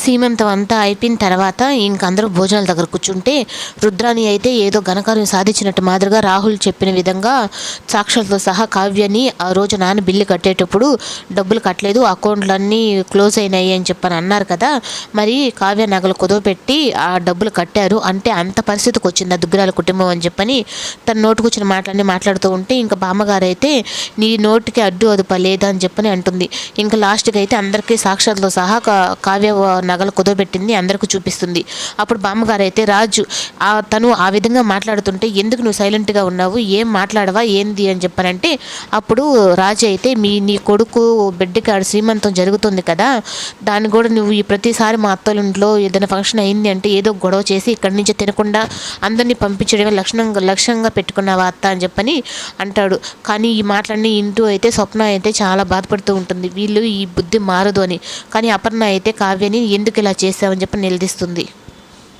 సీమంతం అంతా అయిపోయిన తర్వాత ఇంక అందరూ భోజనాల దగ్గర కూర్చుంటే రుద్రాని అయితే ఏదో ఘనకార్యం సాధించినట్టు మాదిరిగా రాహుల్ చెప్పిన విధంగా సాక్షాలతో సహా కావ్యని ఆ రోజు నాన్న బిల్లు కట్టేటప్పుడు డబ్బులు కట్టలేదు అకౌంట్లన్నీ క్లోజ్ అయినాయి అని చెప్పని అన్నారు కదా. మరి కావ్య నగలు కుదవపెట్టి ఆ డబ్బులు కట్టారు. అంటే అంత పరిస్థితికి వచ్చింది ఆ దుగ్గిరాల కుటుంబం అని చెప్పని తన నోటుకొచ్చిన మాటలన్నీ మాట్లాడుతూ ఉంటే ఇంకా బామ్మగారు అయితే నీ నోటికి అడ్డు అదుప లేదా అని చెప్పని అంటుంది. ఇంకా లాస్ట్కి అయితే అందరికీ సాక్షాత్తో సహా కా- కావ్య నగలు కుదవబెట్టింది అందరికీ చూపిస్తుంది. అప్పుడు బామ్మగారు అయితే రాజు ఆ తను ఆ విధంగా మాట్లాడుతుంటే ఎందుకు నువ్వు సైలెంట్గా ఉన్నావు? ఏం మాట్లాడవా? ఏంది? అని చెప్పానంటే అప్పుడు రాజు అయితే మీ నీ కొడుకు బిడ్డకి ఆడ శ్రీమంతం జరుగుతుంది కదా దాన్ని కూడా నువ్వు ఈ ప్రతిసారి మా అత్తల ఇంట్లో ఏదైనా ఫంక్షన్ అయింది అంటే ఏదో గొడవ చేసి ఇక్కడి నుంచి తినకుండా అందరినీ పంపించడమే లక్ష్యంగా లక్ష్యంగా పెట్టుకున్నావా అత్త? అని చెప్పని అంటాడు. కానీ ఈ మాటలన్నీ ఇంటూ అయితే స్వప్న అయితే చాలా బాధపడుతూ ఉంటుంది. వీళ్ళు ఈ బుద్ధి మారదు అని. కానీ అపర్ణ అయితే కావ్యని ఎందుకు ఇలా చేశావని చెప్పి నిలదీస్తుంది.